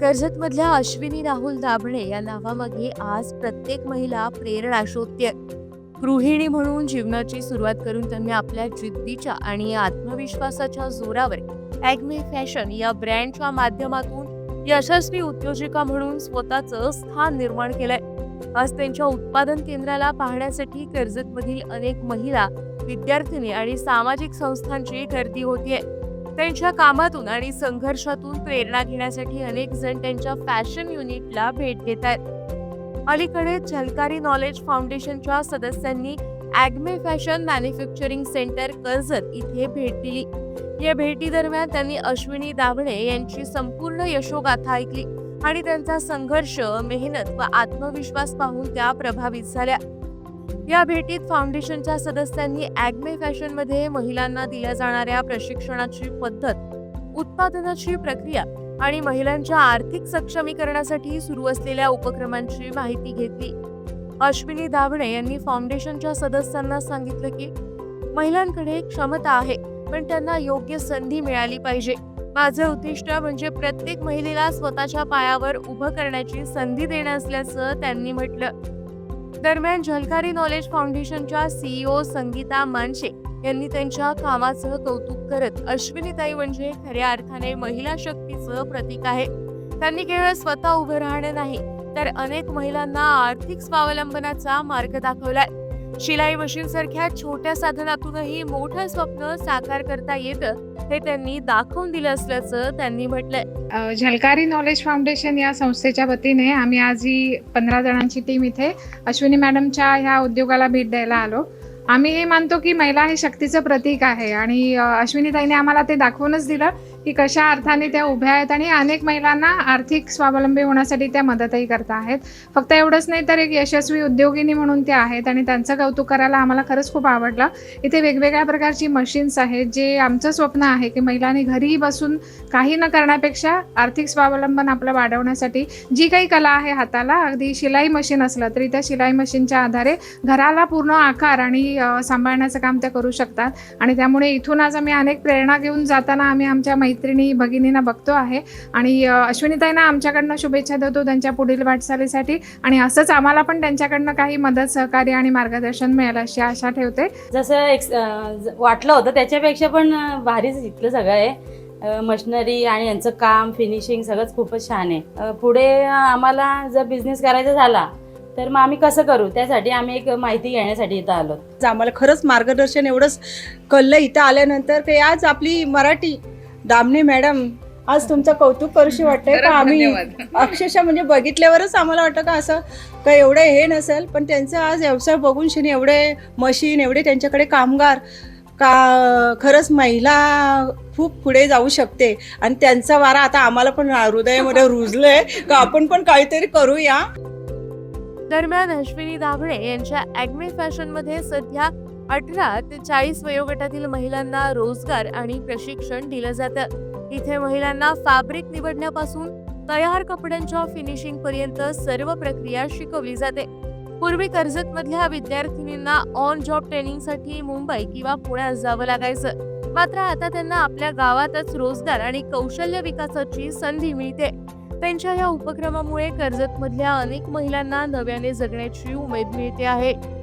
कर्जतमधल्या अश्विनी राहुल दाभणे या नावामागे आज प्रत्येक महिला प्रेरणा शोधते गृहिणी म्हणून जीवनाची सुरुवात करून त्यांनी आपल्या जिद्दीच्या आणि आत्मविश्वासाच्या जोरावर ॲग्मे फॅशन या ब्रँडच्या माध्यमातून यशस्वी उद्योजिका म्हणून स्वतःचं स्थान निर्माण केलंय. आज त्यांच्या उत्पादन केंद्राला पाहण्यासाठी कर्जतमधील अनेक महिला विद्यार्थिनी आणि सामाजिक संस्थांची गर्दी होतीये. त्यांच्या कामातून आणि संघर्षातून प्रेरणा घेण्यासाठी अनेक जण त्यांच्या फॅशन युनिटला भेट देत आहेत. अलीकडे झलकारी नॉलेज फाउंडेशनच्या सदस्यांनी ॲग्मे फॅशन मॅन्युफॅक्चरिंग सेंटर कर्जत इथे भेट दिली. या भेटीदरम्यान त्यांनी अश्विनी दाभणे यांची संपूर्ण यशोगाथा ऐकली आणि त्यांचा संघर्ष मेहनत व आत्मविश्वास पाहून त्या प्रभावित झाल्या. या भेटीत फाउंडेशनच्या सदस्यांनी ॲग्मे फॅशनमध्ये महिलांना दिल्या जाणाऱ्या प्रशिक्षणाची पद्धत उत्पादनाची प्रक्रिया आणि महिलांच्या आर्थिक सक्षमीकरणासाठी सुरू असलेल्या उपक्रमांची माहिती घेतली. अश्विनी दाभणे यांनी फाउंडेशनच्या सदस्यांना सांगितलं की महिलांकडे क्षमता आहे पण त्यांना योग्य संधी मिळाली पाहिजे. माझं उद्दिष्ट म्हणजे प्रत्येक महिलेला स्वतःच्या पायावर उभं करण्याची संधी देणं असल्याचं त्यांनी म्हटलं. दरम्यान झलकारी नॉलेज फाउंडेशनच्या सीईओ संगीता मानशे यांनी त्यांच्या कामाचं कौतुक करत अश्विनीताई म्हणजे खऱ्या अर्थाने महिला शक्तीचं प्रतीक आहे. त्यांनी केवळ स्वतः उभं राहणं नाही तर अनेक महिलांना आर्थिक स्वावलंबनाचा मार्ग दाखवलाय. शिलाई मशीन सारख्या छोट्या साधनातूनही मोठं स्वप्न साकार करता येतं हे त्यांनी दाखवून दिलं असल्याचं त्यांनी म्हटलंय. झलकारी नॉलेज फाउंडेशन या संस्थेच्या वतीने आम्ही आज ही पंधरा जणांची टीम इथे अश्विनी मॅडमच्या ह्या उद्योगाला भेट द्यायला आलो. आम्ही हे मानतो की महिला हे शक्तीचं प्रतीक आहे आणि अश्विनीताईने आम्हाला ते दाखवूनच दिलं की कशा अर्थाने त्या उभ्या आहेत आणि अनेक महिलांना आर्थिक स्वावलंबी होण्यासाठी त्या मदतही करत आहेत. फक्त एवढंच नाही तर एक यशस्वी उद्योगिनी म्हणून त्या आहेत आणि त्यांचं कौतुक करायला आम्हाला खरंच खूप आवडलं. इथे वेगवेगळ्या प्रकारची मशीन्स आहेत जे आमचं स्वप्न आहे की महिलांनी घरीही बसून काही न करण्यापेक्षा आर्थिक स्वावलंबन आपलं वाढवण्यासाठी जी काही कला आहे हाताला अगदी शिलाई मशीन असलं तरी त्या शिलाई मशीनच्या आधारे घराला पूर्ण आकार आणि सांभाळण्याचं काम त्या करू शकतात. आणि त्यामुळे इथून आज आम्ही अनेक प्रेरणा घेऊन जाताना आम्ही आमच्या मैत्रिणी भगिनींना बघतो आहे. आणि अश्विनीताईंना आमच्याकडनं शुभेच्छा देतो त्यांच्या पुढील वाटचालीसाठी. आणि असंच आम्हाला पण त्यांच्याकडनं काही मदत सहकार्य आणि मार्गदर्शन मिळेल अशी आशा ठेवते. जसं वाटलं होतं त्याच्यापेक्षा पण भारीच इथलं सगळं. आहे मशिनरी आणि यांचं काम फिनिशिंग सगळंच खूपच छान आहे. पुढे आम्हाला जर बिझनेस करायचा झाला तर मग आम्ही कसं करू? त्यासाठी आम्ही एक माहिती घेण्यासाठी इथं आलो. आम्हाला खरंच मार्गदर्शन एवढंच कळलं इथं आल्यानंतर की आज आपली मराठी दामणे मॅडम आज तुमचं कौतुक करूशी वाटतंय का? आम्ही अक्षरशः म्हणजे बघितल्यावरच आम्हाला वाटतं का असं का एवढं हे नसेल पण त्यांचं आज व्यवसाय बघून शिने एवढे मशीन एवढे त्यांच्याकडे कामगार का खरंच महिला खूप पुढे जाऊ शकते. आणि त्यांचा वारा आता आम्हाला पण हृदयामध्ये रुजलंय का आपण पण काहीतरी करूया. दरम्यान अश्विनी दाभणे यांच्या ॲग्मे फॅशनमध्ये सध्या अठरा ते चाळीस वयोगटातील महिलांना रोजगार आणि प्रशिक्षण दिलं जातं. इथे महिलांना फॅब्रिक निवडण्यापासून तयार कपड्यांच्या फिनिशिंग पर्यंत सर्व प्रक्रिया शिकवली जाते. पूर्वी कर्जत मधल्या विद्यार्थिनींना ऑन जॉब ट्रेनिंगसाठी मुंबई किंवा पुण्यात जावं लागायचं. मात्र आता त्यांना आपल्या गावातच रोजगार आणि कौशल्य विकासाची संधी मिळते. त्यांच्या या उपक्रमामुळे कर्जत मधल्या अनेक महिलांना नव्याने जगण्याची उमेद मिळते आहे.